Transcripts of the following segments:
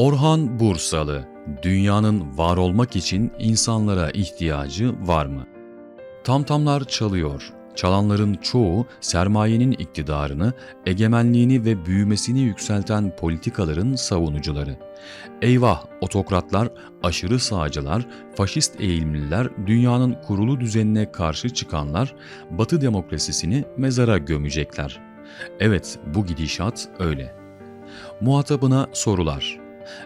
Orhan Bursalı, dünyanın var olmak için insanlara ihtiyacı var mı? Tamtamlar çalıyor. Çalanların çoğu sermayenin iktidarını, egemenliğini ve büyümesini yükselten politikaların savunucuları. Eyvah otokratlar, aşırı sağcılar, faşist eğilimliler, dünyanın kurulu düzenine karşı çıkanlar, batı demokrasisini mezara gömecekler. Evet bu gidişat öyle. Muhatabına sorular.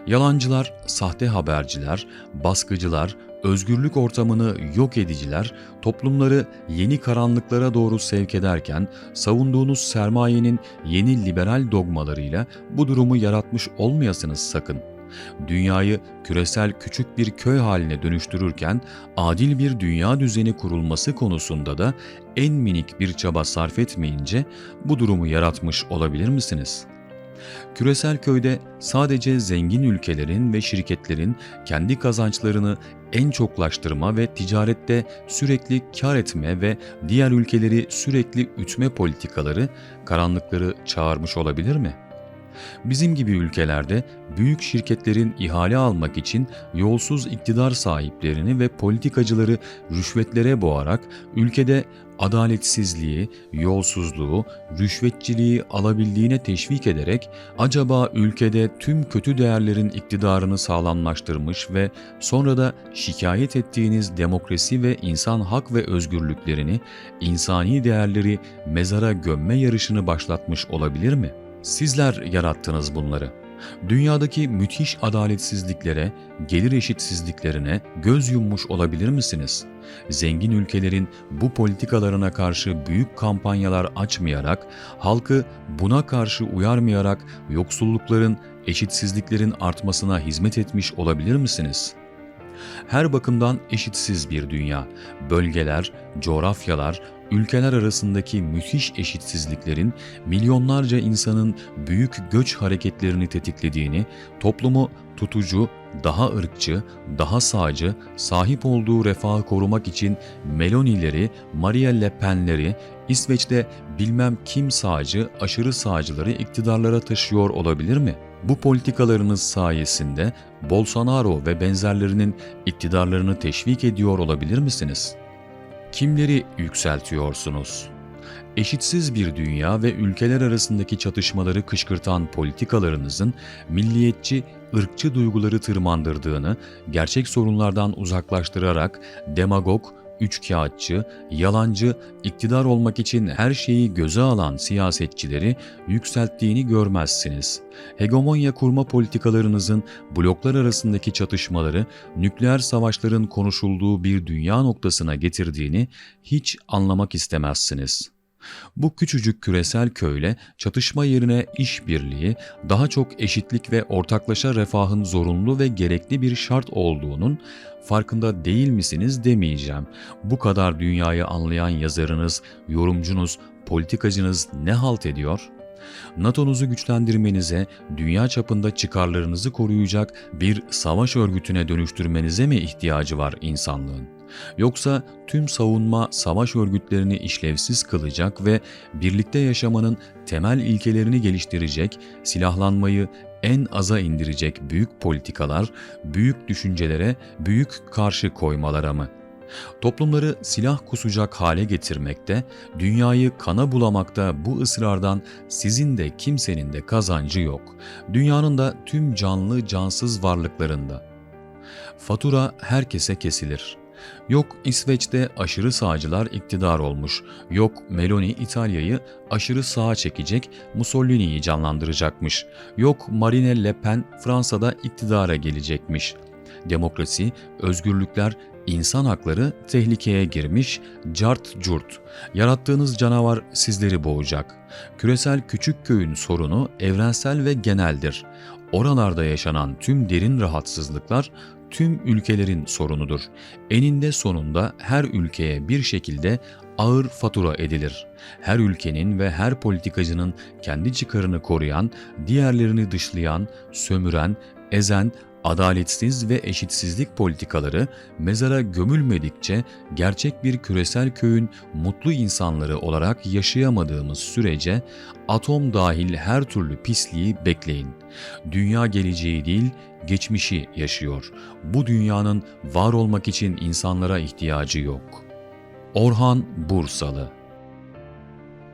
Yalancılar, sahte haberciler, baskıcılar, özgürlük ortamını yok ediciler, toplumları yeni karanlıklara doğru sevk ederken savunduğunuz sermayenin yeni liberal dogmalarıyla bu durumu yaratmış olmayasınız sakın. Dünyayı küresel küçük bir köy haline dönüştürürken adil bir dünya düzeni kurulması konusunda da en minik bir çaba sarf etmeyince bu durumu yaratmış olabilir misiniz?'' Küresel köyde sadece zengin ülkelerin ve şirketlerin kendi kazançlarını en çoklaştırma ve ticarette sürekli kar etme ve diğer ülkeleri sürekli ütme politikaları karanlıkları çağırmış olabilir mi?'' Bizim gibi ülkelerde büyük şirketlerin ihale almak için yolsuz iktidar sahiplerini ve politikacıları rüşvetlere boğarak ülkede adaletsizliği, yolsuzluğu, rüşvetçiliği alabildiğine teşvik ederek acaba ülkede tüm kötü değerlerin iktidarını sağlamlaştırmış ve sonra da şikayet ettiğiniz demokrasi ve insan hak ve özgürlüklerini, insani değerleri mezara gömme yarışını başlatmış olabilir mi?'' Sizler yarattınız bunları. Dünyadaki müthiş adaletsizliklere, gelir eşitsizliklerine göz yummuş olabilir misiniz? Zengin ülkelerin bu politikalarına karşı büyük kampanyalar açmayarak, halkı buna karşı uyarmayarak yoksullukların, eşitsizliklerin artmasına hizmet etmiş olabilir misiniz?'' Her bakımdan eşitsiz bir dünya, bölgeler, coğrafyalar, ülkeler arasındaki müthiş eşitsizliklerin milyonlarca insanın büyük göç hareketlerini tetiklediğini, toplumu tutucu, daha ırkçı, daha sağcı, sahip olduğu refahı korumak için Melonileri, Maria Le Pen'leri, İsveç'te bilmem kim sağcı, aşırı sağcıları iktidarlara taşıyor olabilir mi? Bu politikalarınız sayesinde Bolsonaro ve benzerlerinin iktidarlarını teşvik ediyor olabilir misiniz?'' Kimleri yükseltiyorsunuz? Eşitsiz bir dünya ve ülkeler arasındaki çatışmaları kışkırtan politikalarınızın milliyetçi, ırkçı duyguları tırmandırdığını, gerçek sorunlardan uzaklaştırarak demagog, üçkağıtçı, yalancı, iktidar olmak için her şeyi göze alan siyasetçileri yükselttiğini görmezsiniz. Hegemonya kurma politikalarınızın bloklar arasındaki çatışmaları nükleer savaşların konuşulduğu bir dünya noktasına getirdiğini hiç anlamak istemezsiniz.'' Bu küçücük küresel köyle çatışma yerine işbirliği, daha çok eşitlik ve ortaklaşa refahın zorunlu ve gerekli bir şart olduğunun farkında değil misiniz demeyeceğim. Bu kadar dünyayı anlayan yazarınız, yorumcunuz, politikacınız ne halt ediyor?'' NATO'nuzu güçlendirmenize, dünya çapında çıkarlarınızı koruyacak bir savaş örgütüne dönüştürmenize mi ihtiyacı var insanlığın? Yoksa tüm savunma savaş örgütlerini işlevsiz kılacak ve birlikte yaşamanın temel ilkelerini geliştirecek, silahlanmayı en aza indirecek büyük politikalar, büyük düşüncelere, büyük karşı koymalara mı?'' Toplumları silah kusacak hale getirmekte, dünyayı kana bulamakta bu ısrardan sizin de kimsenin de kazancı yok. Dünyanın da tüm canlı cansız varlıklarında. Fatura herkese kesilir. Yok İsveç'te aşırı sağcılar iktidar olmuş. Yok Meloni İtalya'yı aşırı sağa çekecek, Mussolini'yi canlandıracakmış. Yok Marine Le Pen Fransa'da iktidara gelecekmiş. Demokrasi, özgürlükler, insan hakları tehlikeye girmiş, cart curt. Yarattığınız canavar sizleri boğacak. Küresel küçük köyün sorunu evrensel ve geneldir. Oralarda yaşanan tüm derin rahatsızlıklar tüm ülkelerin sorunudur. Eninde sonunda her ülkeye bir şekilde ağır fatura edilir. Her ülkenin ve her politikacının kendi çıkarını koruyan, diğerlerini dışlayan, sömüren, ezen, adaletsiz ve eşitsizlik politikaları mezara gömülmedikçe gerçek bir küresel köyün mutlu insanları olarak yaşayamadığımız sürece atom dahil her türlü pisliği bekleyin. Dünya geleceği değil, geçmişi yaşıyor. Bu dünyanın var olmak için insanlara ihtiyacı yok. Orhan Bursalı